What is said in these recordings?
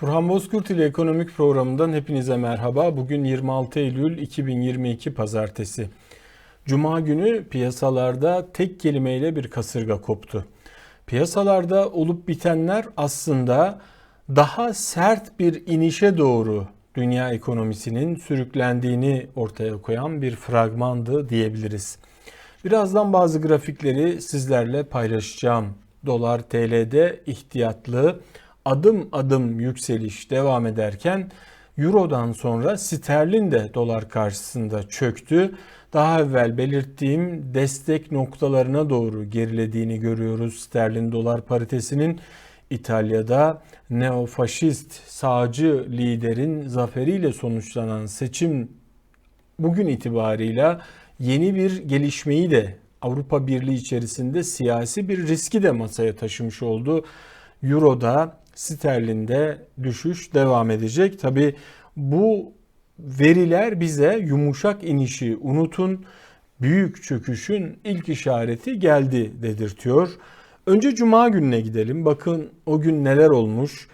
Turhan Bozkurt ile Ekonomik Programı'ndan hepinize merhaba. Bugün 26 Eylül 2022 Pazartesi. Cuma günü piyasalarda tek kelimeyle bir kasırga koptu. Piyasalarda olup bitenler aslında daha sert bir inişe doğru dünya ekonomisinin sürüklendiğini ortaya koyan bir fragmandı diyebiliriz. Birazdan bazı grafikleri sizlerle paylaşacağım. Dolar TL'de ihtiyatlı adım adım yükseliş devam ederken Euro'dan sonra sterlin de dolar karşısında çöktü. Daha evvel belirttiğim destek noktalarına doğru gerilediğini görüyoruz sterlin dolar paritesinin. İtalya'da neofaşist sağcı liderin zaferiyle sonuçlanan seçim bugün itibarıyla yeni bir gelişmeyi de Avrupa Birliği içerisinde siyasi bir riski de masaya taşımış oldu. Euro'da, sterlinde düşüş devam edecek. Tabi bu veriler bize yumuşak inişi unutun, büyük çöküşün ilk işareti geldi dedirtiyor. Önce cuma gününe gidelim. Bakın o gün neler olmuş.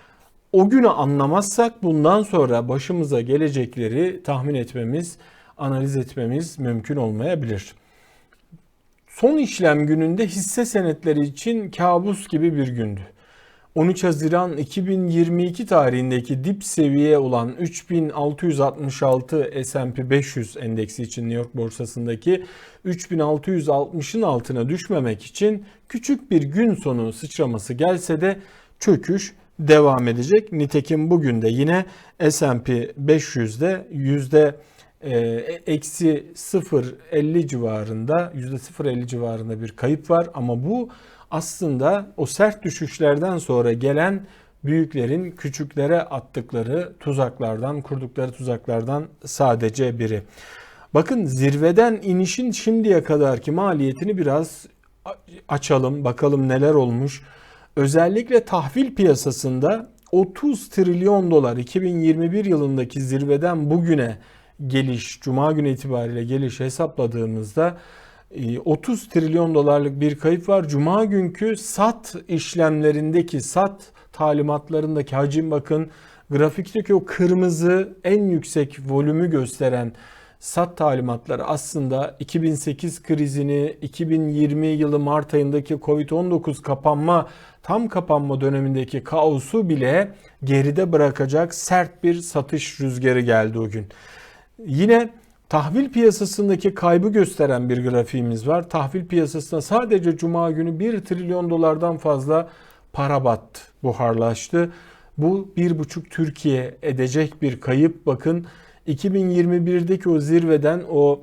O günü anlamazsak bundan sonra başımıza gelecekleri tahmin etmemiz, analiz etmemiz mümkün olmayabilir. Son işlem gününde hisse senetleri için kabus gibi bir gündü. 13 Haziran 2022 tarihindeki dip seviye olan 3666 S&P 500 endeksi için New York borsasındaki 3660'ın altına düşmemek için küçük bir gün sonu sıçraması gelse de çöküş devam edecek. Nitekim bugün de yine S&P 500'de yüzde e, eksi 0.50 civarında yüzde 0.50 civarında bir kayıp var ama bu aslında o sert düşüşlerden sonra gelen büyüklerin küçüklere attıkları tuzaklardan, kurdukları tuzaklardan sadece biri. Bakın zirveden inişin şimdiye kadarki maliyetini biraz açalım, bakalım neler olmuş. Özellikle tahvil piyasasında 30 trilyon dolar 2021 yılındaki zirveden bugüne geliş, cuma günü itibariyle geliş hesapladığımızda 30 e, trilyon dolarlık bir kayıp var. Cuma günkü sat işlemlerindeki sat talimatlarındaki hacim bakın grafikteki o kırmızı en yüksek volümü gösteren sat talimatları aslında 2008 krizini 2020 yılı Mart ayındaki Covid-19 kapanma tam kapanma dönemindeki kaosu bile geride bırakacak sert bir satış rüzgarı geldi o gün. Yine tahvil piyasasındaki kaybı gösteren bir grafiğimiz var. Tahvil piyasasına sadece cuma günü 1 trilyon dolardan fazla para battı, buharlaştı. Bu bir buçuk Türkiye edecek bir kayıp. Bakın 2021'deki o zirveden o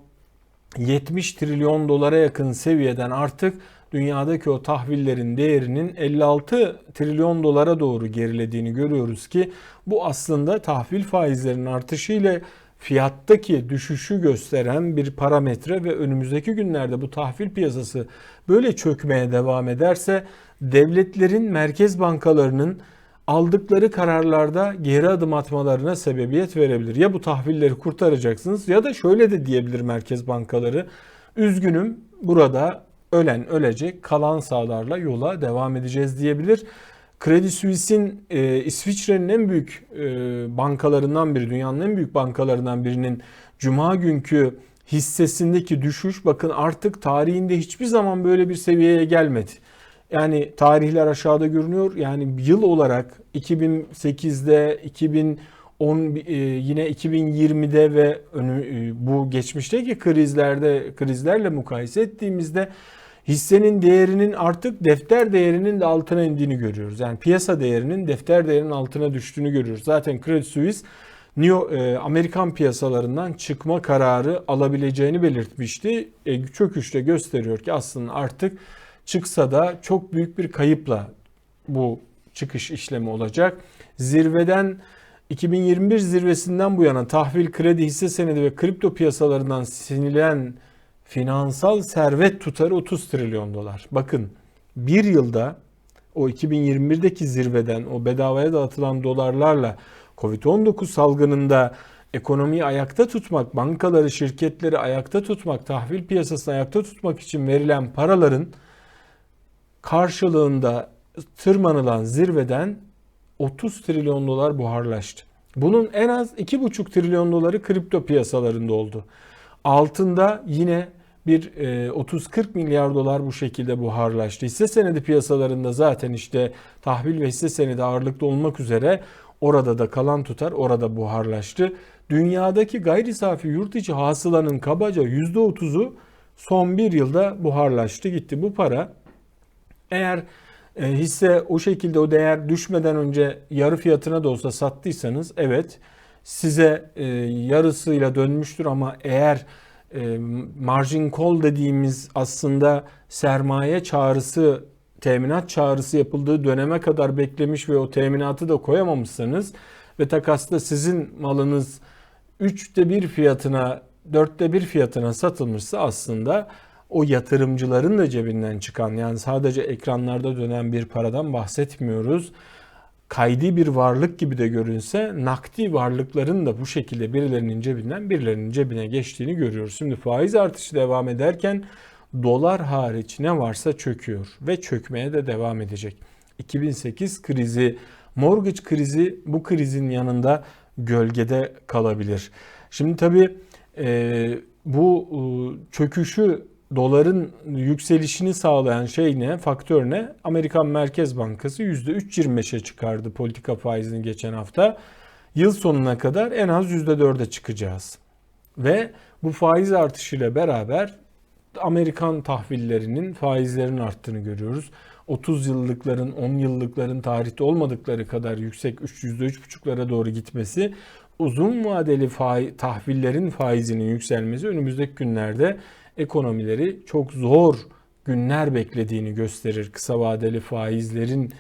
70 trilyon dolara yakın seviyeden artık dünyadaki o tahvillerin değerinin 56 trilyon dolara doğru gerilediğini görüyoruz ki bu aslında tahvil faizlerinin artışı ile fiyattaki düşüşü gösteren bir parametre ve önümüzdeki günlerde bu tahvil piyasası böyle çökmeye devam ederse devletlerin merkez bankalarının aldıkları kararlarda geri adım atmalarına sebebiyet verebilir. Ya bu tahvilleri kurtaracaksınız ya da şöyle de diyebilir merkez bankaları. Üzgünüm burada ölen ölecek kalan sağlarla yola devam edeceğiz diyebilir. Kredi Suisse'in e, İsviçre'nin en büyük e, bankalarından biri, dünyanın en büyük bankalarından birinin cuma günkü hissesindeki düşüş bakın artık tarihinde hiçbir zaman böyle bir seviyeye gelmedi. Yani tarihler aşağıda görünüyor. Yani yıl olarak 2008'de, 2010 e, yine 2020'de ve önü, e, bu geçmişteki krizlerde krizlerle mukayese ettiğimizde hissenin değerinin artık defter değerinin de altına indiğini görüyoruz. Yani piyasa değerinin defter değerinin altına düştüğünü görüyoruz. Zaten Credit Suisse New e, Amerikan piyasalarından çıkma kararı alabileceğini belirtmişti. E, çöküşte gösteriyor ki aslında artık çıksa da çok büyük bir kayıpla bu çıkış işlemi olacak. Zirveden 2021 zirvesinden bu yana tahvil, kredi, hisse senedi ve kripto piyasalarından sinilen finansal servet tutarı 30 trilyon dolar. Bakın bir yılda o 2021'deki zirveden o bedavaya dağıtılan dolarlarla Covid-19 salgınında ekonomiyi ayakta tutmak, bankaları, şirketleri ayakta tutmak, tahvil piyasasını ayakta tutmak için verilen paraların karşılığında tırmanılan zirveden 30 trilyon dolar buharlaştı. Bunun en az 2,5 trilyon doları kripto piyasalarında oldu. Altında yine bir 30-40 e, milyar dolar bu şekilde buharlaştı. Hisse senedi piyasalarında zaten işte tahvil ve hisse senedi ağırlıklı olmak üzere orada da kalan tutar orada buharlaştı. Dünyadaki gayri safi yurt içi hasılanın kabaca %30'u son bir yılda buharlaştı gitti. Bu para eğer e, hisse o şekilde o değer düşmeden önce yarı fiyatına da olsa sattıysanız evet size e, yarısıyla dönmüştür ama eğer margin call dediğimiz aslında sermaye çağrısı teminat çağrısı yapıldığı döneme kadar beklemiş ve o teminatı da koyamamışsanız ve takasla sizin malınız 3'te 1 fiyatına 4'te 1 fiyatına satılmışsa aslında o yatırımcıların da cebinden çıkan yani sadece ekranlarda dönen bir paradan bahsetmiyoruz. Kaydi bir varlık gibi de görünse nakdi varlıkların da bu şekilde birilerinin cebinden birilerinin cebine geçtiğini görüyoruz. Şimdi faiz artışı devam ederken dolar hariç ne varsa çöküyor ve çökmeye de devam edecek. 2008 krizi, mortgage krizi bu krizin yanında gölgede kalabilir. Şimdi tabii e, bu e, çöküşü doların yükselişini sağlayan şey ne? Faktör ne? Amerikan Merkez Bankası %3.25'e çıkardı politika faizini geçen hafta. Yıl sonuna kadar en az %4'e çıkacağız. Ve bu faiz artışıyla beraber Amerikan tahvillerinin faizlerinin arttığını görüyoruz. 30 yıllıkların, 10 yıllıkların tarihte olmadıkları kadar yüksek %3,5'lara doğru gitmesi, uzun vadeli faiz, tahvillerin faizinin yükselmesi önümüzdeki günlerde ekonomileri çok zor günler beklediğini gösterir. Kısa vadeli faizlerin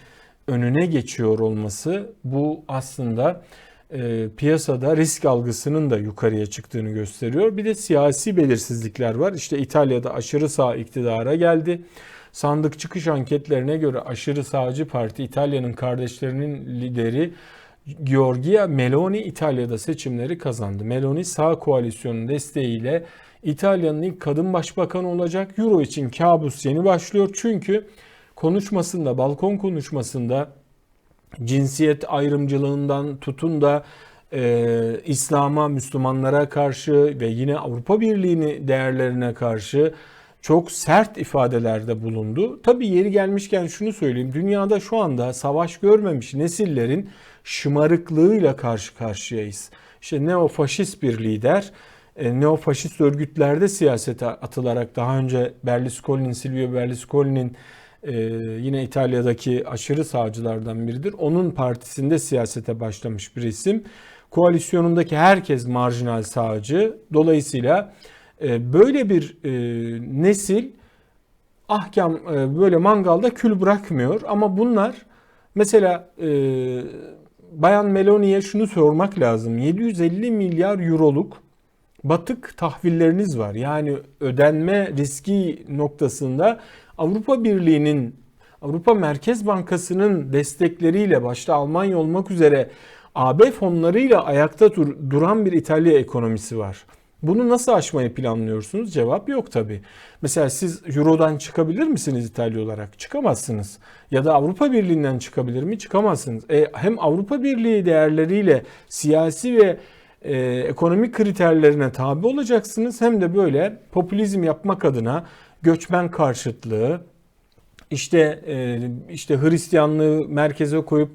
önüne geçiyor olması bu aslında e, piyasada risk algısının da yukarıya çıktığını gösteriyor. Bir de siyasi belirsizlikler var. İşte İtalya'da aşırı sağ iktidara geldi. Sandık çıkış anketlerine göre aşırı sağcı parti İtalya'nın kardeşlerinin lideri Giorgia Meloni İtalya'da seçimleri kazandı. Meloni sağ koalisyonun desteğiyle İtalya'nın ilk kadın başbakanı olacak. Euro için kabus yeni başlıyor. Çünkü konuşmasında, balkon konuşmasında cinsiyet ayrımcılığından tutun da e, İslam'a, Müslümanlara karşı ve yine Avrupa Birliği'ni değerlerine karşı çok sert ifadelerde bulundu. Tabii yeri gelmişken şunu söyleyeyim. Dünyada şu anda savaş görmemiş nesillerin şımarıklığıyla karşı karşıyayız. İşte neofaşist bir lider neofaşist örgütlerde siyasete atılarak daha önce Berlusconi'nin, Silvio Berlusconi'nin e, yine İtalya'daki aşırı sağcılardan biridir. Onun partisinde siyasete başlamış bir isim. Koalisyonundaki herkes marjinal sağcı. Dolayısıyla e, böyle bir nesil ahkam böyle mangalda kül bırakmıyor. Ama bunlar mesela Bayan Meloni'ye şunu sormak lazım. 750 milyar euroluk batık tahvilleriniz var. Yani ödenme riski noktasında Avrupa Birliği'nin Avrupa Merkez Bankası'nın destekleriyle başta Almanya olmak üzere AB fonlarıyla ayakta dur duran bir İtalya ekonomisi var. Bunu nasıl aşmayı planlıyorsunuz? Cevap yok tabi. Mesela siz Euro'dan çıkabilir misiniz İtalya olarak? Çıkamazsınız. Ya da Avrupa Birliği'nden çıkabilir mi? Çıkamazsınız. E, hem Avrupa Birliği değerleriyle siyasi ve e, ekonomik kriterlerine tabi olacaksınız hem de böyle popülizm yapmak adına göçmen karşıtlığı işte e, işte Hristiyanlığı merkeze koyup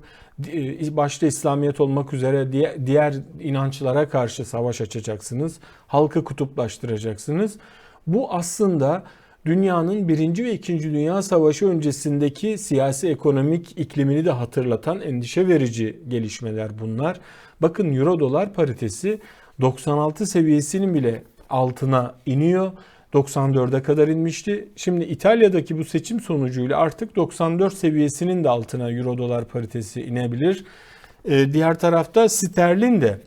e, başta İslamiyet olmak üzere diğer inançlara karşı savaş açacaksınız. Halkı kutuplaştıracaksınız. Bu aslında dünyanın birinci ve ikinci Dünya Savaşı öncesindeki siyasi ekonomik iklimini de hatırlatan endişe verici gelişmeler bunlar. Bakın euro dolar paritesi 96 seviyesinin bile altına iniyor. 94'e kadar inmişti. Şimdi İtalya'daki bu seçim sonucuyla artık 94 seviyesinin de altına euro dolar paritesi inebilir. Ee, diğer tarafta sterlin de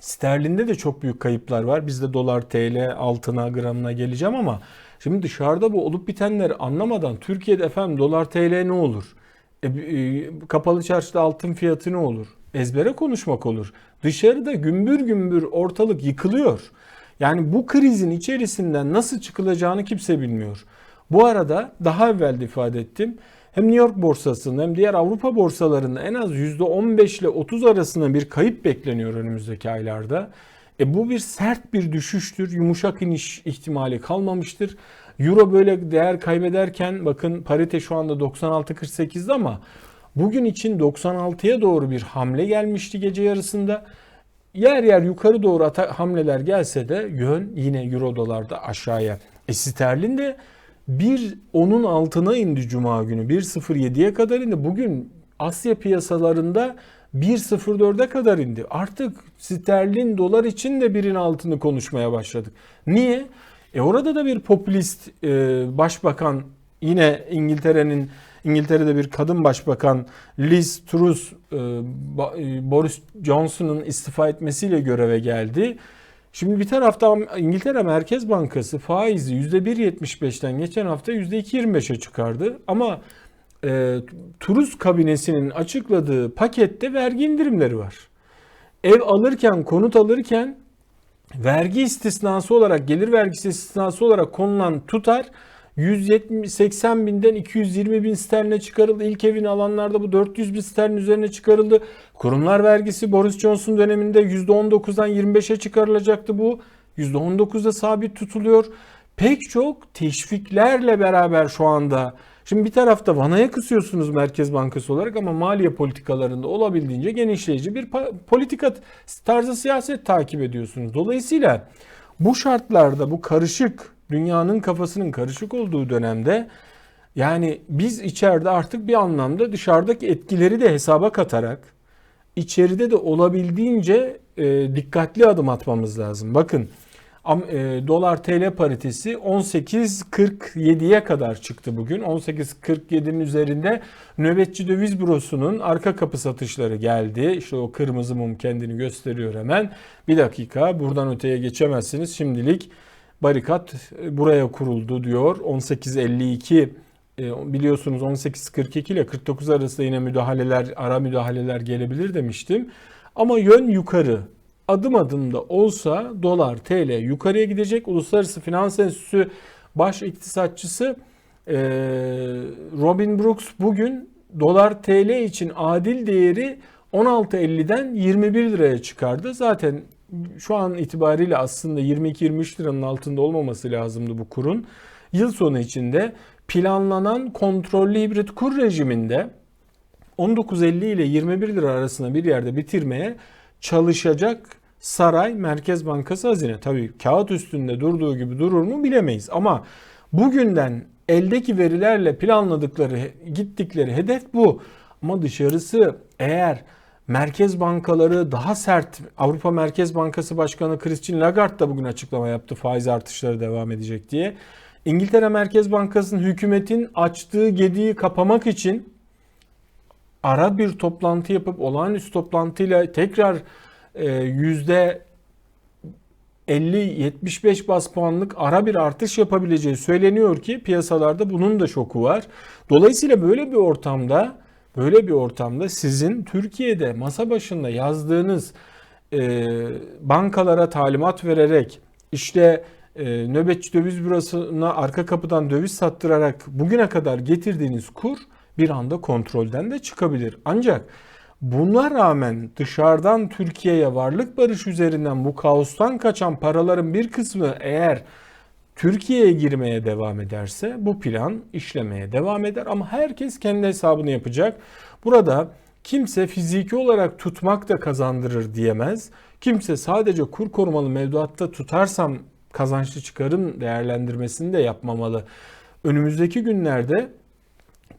sterlinde de çok büyük kayıplar var. Bizde dolar TL altına gramına geleceğim ama şimdi dışarıda bu olup bitenleri anlamadan Türkiye'de efendim dolar TL ne olur? E, e, kapalı çarşıda altın fiyatı ne olur? Ezbere konuşmak olur. Dışarıda gümbür gümbür ortalık yıkılıyor. Yani bu krizin içerisinden nasıl çıkılacağını kimse bilmiyor. Bu arada daha evvel de ifade ettim. hem New York borsasında hem diğer Avrupa borsalarında en az %15 ile 30 arasında bir kayıp bekleniyor önümüzdeki aylarda. E bu bir sert bir düşüştür. Yumuşak iniş ihtimali kalmamıştır. Euro böyle değer kaybederken bakın parite şu anda 96.48'de ama bugün için 96'ya doğru bir hamle gelmişti gece yarısında. Yer yer yukarı doğru hamleler gelse de yön yine euro dolarda aşağıya. E sterlin de bir onun altına indi cuma günü 1.07'ye kadar indi. Bugün Asya piyasalarında 1.04'e kadar indi. Artık sterlin dolar için de birin altını konuşmaya başladık. Niye? E orada da bir popülist e, başbakan yine İngiltere'nin İngiltere'de bir kadın başbakan Liz Truss e, e, Boris Johnson'ın istifa etmesiyle göreve geldi. Şimdi bir tarafta İngiltere Merkez Bankası faizi %1.75'ten geçen hafta %2.25'e çıkardı. Ama e, Turuz kabinesinin açıkladığı pakette vergi indirimleri var. Ev alırken, konut alırken vergi istisnası olarak, gelir vergisi istisnası olarak konulan tutar 180 binden 220 bin sterline çıkarıldı. İlk evini alanlarda bu 400 bin sterlin üzerine çıkarıldı. Kurumlar vergisi Boris Johnson döneminde %19'dan 25'e çıkarılacaktı bu. %19'da sabit tutuluyor. Pek çok teşviklerle beraber şu anda Şimdi bir tarafta vanaya kısıyorsunuz Merkez Bankası olarak ama maliye politikalarında olabildiğince genişleyici bir politika tarzı siyaset takip ediyorsunuz. Dolayısıyla bu şartlarda bu karışık dünyanın kafasının karışık olduğu dönemde yani biz içeride artık bir anlamda dışarıdaki etkileri de hesaba katarak içeride de olabildiğince e, dikkatli adım atmamız lazım. Bakın e, dolar TL paritesi 18.47'ye kadar çıktı bugün. 18.47'nin üzerinde nöbetçi döviz bürosunun arka kapı satışları geldi. İşte o kırmızı mum kendini gösteriyor hemen. Bir dakika buradan öteye geçemezsiniz. Şimdilik barikat e, buraya kuruldu diyor. 18.52 e, biliyorsunuz 18.42 ile 49 arasında yine müdahaleler, ara müdahaleler gelebilir demiştim. Ama yön yukarı. Adım adım da olsa dolar TL yukarıya gidecek. Uluslararası Finans Enstitüsü baş iktisatçısı e, Robin Brooks bugün dolar TL için adil değeri 16.50'den 21 liraya çıkardı. Zaten şu an itibariyle aslında 22-23 liranın altında olmaması lazımdı bu kurun. Yıl sonu içinde planlanan kontrollü hibrit kur rejiminde 19.50 ile 21 lira arasında bir yerde bitirmeye çalışacak saray Merkez Bankası hazine. Tabii kağıt üstünde durduğu gibi durur mu bilemeyiz ama bugünden eldeki verilerle planladıkları gittikleri hedef bu. Ama dışarısı eğer merkez bankaları daha sert Avrupa Merkez Bankası Başkanı Christine Lagarde da bugün açıklama yaptı faiz artışları devam edecek diye. İngiltere Merkez Bankası'nın hükümetin açtığı gediği kapamak için ara bir toplantı yapıp olağanüstü toplantıyla tekrar e, yüzde 50-75 bas puanlık ara bir artış yapabileceği söyleniyor ki piyasalarda bunun da şoku var. Dolayısıyla böyle bir ortamda Böyle bir ortamda sizin Türkiye'de masa başında yazdığınız e, bankalara talimat vererek işte e, nöbetçi döviz bürosuna arka kapıdan döviz sattırarak bugüne kadar getirdiğiniz kur bir anda kontrolden de çıkabilir. Ancak buna rağmen dışarıdan Türkiye'ye varlık barış üzerinden bu kaostan kaçan paraların bir kısmı eğer Türkiye'ye girmeye devam ederse bu plan işlemeye devam eder ama herkes kendi hesabını yapacak. Burada kimse fiziki olarak tutmak da kazandırır diyemez. Kimse sadece kur korumalı mevduatta tutarsam kazançlı çıkarım değerlendirmesini de yapmamalı. Önümüzdeki günlerde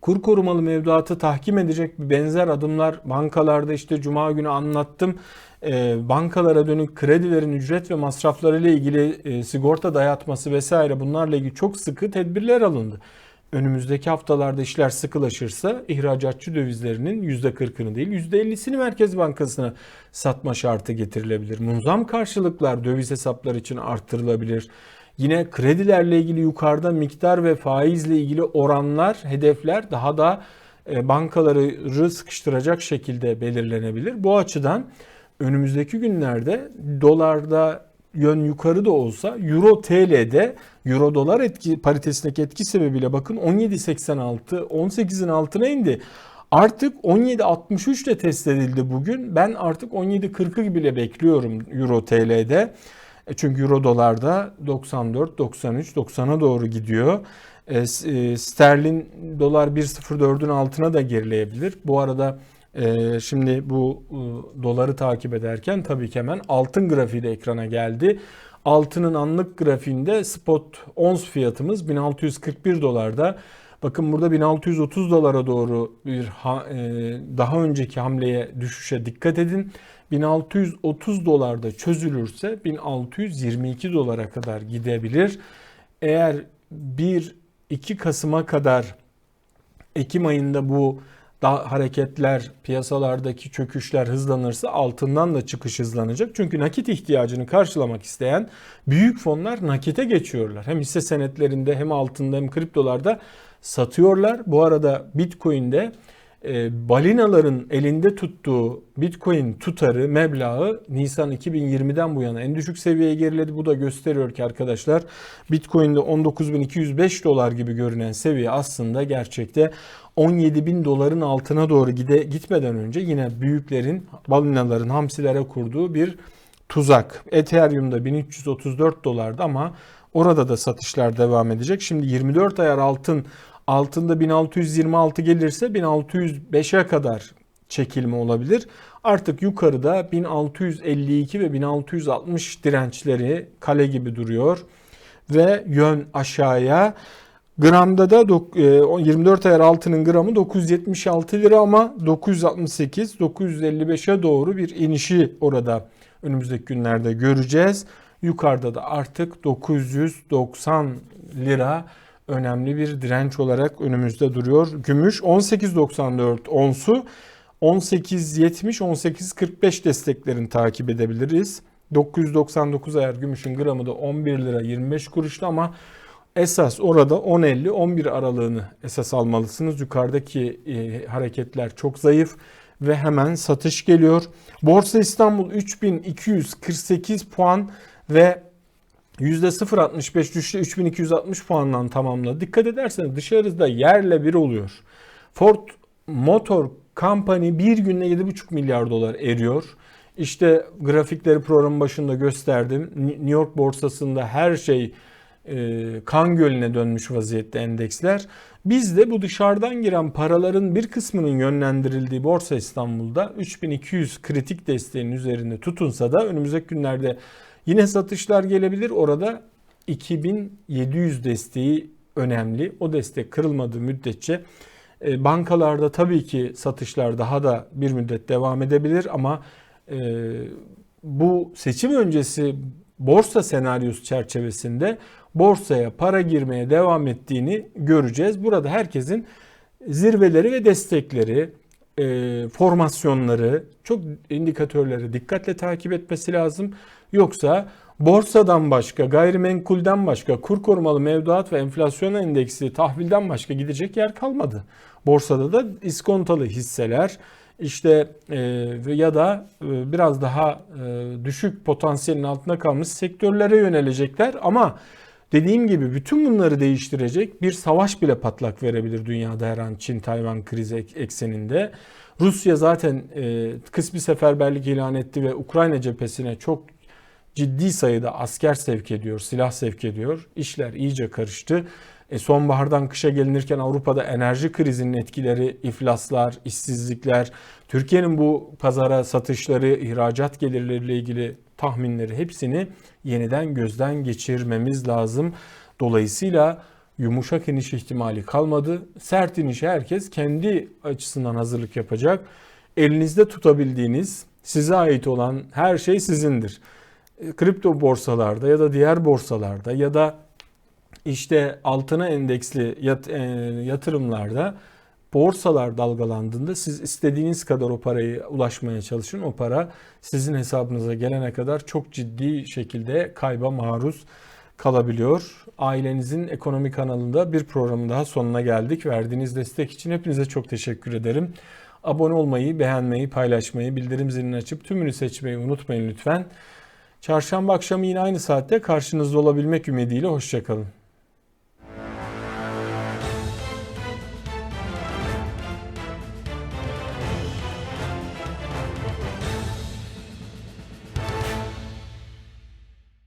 kur korumalı mevduatı tahkim edecek benzer adımlar bankalarda işte cuma günü anlattım. E, bankalara dönük kredilerin ücret ve masrafları ile ilgili e, sigorta dayatması vesaire bunlarla ilgili çok sıkı tedbirler alındı. Önümüzdeki haftalarda işler sıkılaşırsa ihracatçı dövizlerinin %40'ını değil %50'sini Merkez Bankası'na satma şartı getirilebilir. Munzam karşılıklar döviz hesapları için arttırılabilir. Yine kredilerle ilgili yukarıda miktar ve faizle ilgili oranlar, hedefler daha da e, bankaları sıkıştıracak şekilde belirlenebilir. Bu açıdan önümüzdeki günlerde dolarda yön yukarı da olsa Euro TL'de Euro dolar etki paritesindeki etki sebebiyle bakın 17.86 18'in altına indi. Artık 17.63 de test edildi bugün. Ben artık 17.40'ı bile bekliyorum Euro TL'de. E, çünkü Euro dolarda 94, 93, 90'a doğru gidiyor. E, e, sterlin dolar 1.04'ün altına da gerileyebilir. Bu arada e, şimdi bu e, doları takip ederken tabii ki hemen altın grafiği de ekrana geldi. Altının anlık grafiğinde spot ons fiyatımız 1641 dolarda. Bakın burada 1630 dolara doğru bir e, daha önceki hamleye düşüşe dikkat edin. 1630 dolarda çözülürse 1622 dolara kadar gidebilir. Eğer 1-2 Kasım'a kadar Ekim ayında bu da hareketler, piyasalardaki çöküşler hızlanırsa altından da çıkış hızlanacak. Çünkü nakit ihtiyacını karşılamak isteyen büyük fonlar nakite geçiyorlar. Hem hisse senetlerinde hem altında hem kriptolarda satıyorlar. Bu arada Bitcoin'de e, balinaların elinde tuttuğu Bitcoin tutarı, meblağı Nisan 2020'den bu yana en düşük seviyeye geriledi. Bu da gösteriyor ki arkadaşlar Bitcoin'de 19.205 dolar gibi görünen seviye aslında gerçekte 17.000 doların altına doğru gide, gitmeden önce yine büyüklerin, balinaların hamsilere kurduğu bir tuzak. Ethereum'da 1334 dolardı ama orada da satışlar devam edecek. Şimdi 24 ayar altın altında 1626 gelirse 1605'e kadar çekilme olabilir. Artık yukarıda 1652 ve 1660 dirençleri kale gibi duruyor ve yön aşağıya. Gramda da 24 e, ayar altının gramı 976 lira ama 968 955'e doğru bir inişi orada önümüzdeki günlerde göreceğiz. Yukarıda da artık 990 lira önemli bir direnç olarak önümüzde duruyor. Gümüş 18.94 onsu 18.70 18.45 desteklerini takip edebiliriz. 999 ayar gümüşün gramı da 11 lira 25 kuruştu ama esas orada 10.50-11 aralığını esas almalısınız. Yukarıdaki e, hareketler çok zayıf ve hemen satış geliyor. Borsa İstanbul 3248 puan ve %0.65 düştü 3260 puandan tamamladı. Dikkat ederseniz dışarıda yerle bir oluyor. Ford Motor Company bir günde 7,5 milyar dolar eriyor. İşte grafikleri programın başında gösterdim. New York borsasında her şey kan gölüne dönmüş vaziyette endeksler. Biz de bu dışarıdan giren paraların bir kısmının yönlendirildiği Borsa İstanbul'da 3200 kritik desteğin üzerinde tutunsa da önümüzdeki günlerde Yine satışlar gelebilir. Orada 2700 desteği önemli. O destek kırılmadığı müddetçe e, bankalarda tabii ki satışlar daha da bir müddet devam edebilir ama e, bu seçim öncesi borsa senaryosu çerçevesinde borsaya para girmeye devam ettiğini göreceğiz. Burada herkesin zirveleri ve destekleri, e, formasyonları, çok indikatörleri dikkatle takip etmesi lazım. Yoksa borsadan başka, gayrimenkulden başka, kur korumalı mevduat ve enflasyon endeksi tahvilden başka gidecek yer kalmadı. Borsada da iskontalı hisseler işte e, ya da e, biraz daha e, düşük potansiyelin altında kalmış sektörlere yönelecekler ama dediğim gibi bütün bunları değiştirecek bir savaş bile patlak verebilir dünyada her an Çin-Tayvan krizi ekseninde. Rusya zaten e, kısmi seferberlik ilan etti ve Ukrayna cephesine çok ciddi sayıda asker sevk ediyor, silah sevk ediyor. İşler iyice karıştı. E, sonbahardan kışa gelinirken Avrupa'da enerji krizinin etkileri, iflaslar, işsizlikler, Türkiye'nin bu pazara satışları, ihracat gelirleriyle ilgili tahminleri hepsini yeniden gözden geçirmemiz lazım. Dolayısıyla yumuşak iniş ihtimali kalmadı. Sert inişe herkes kendi açısından hazırlık yapacak. Elinizde tutabildiğiniz, size ait olan her şey sizindir. E, kripto borsalarda ya da diğer borsalarda ya da işte altına endeksli yat, e, yatırımlarda borsalar dalgalandığında siz istediğiniz kadar o parayı ulaşmaya çalışın. O para sizin hesabınıza gelene kadar çok ciddi şekilde kayba maruz kalabiliyor. Ailenizin ekonomi kanalında bir programın daha sonuna geldik. Verdiğiniz destek için hepinize çok teşekkür ederim. Abone olmayı, beğenmeyi, paylaşmayı, bildirim zilini açıp tümünü seçmeyi unutmayın lütfen. Çarşamba akşamı yine aynı saatte karşınızda olabilmek ümidiyle hoşçakalın.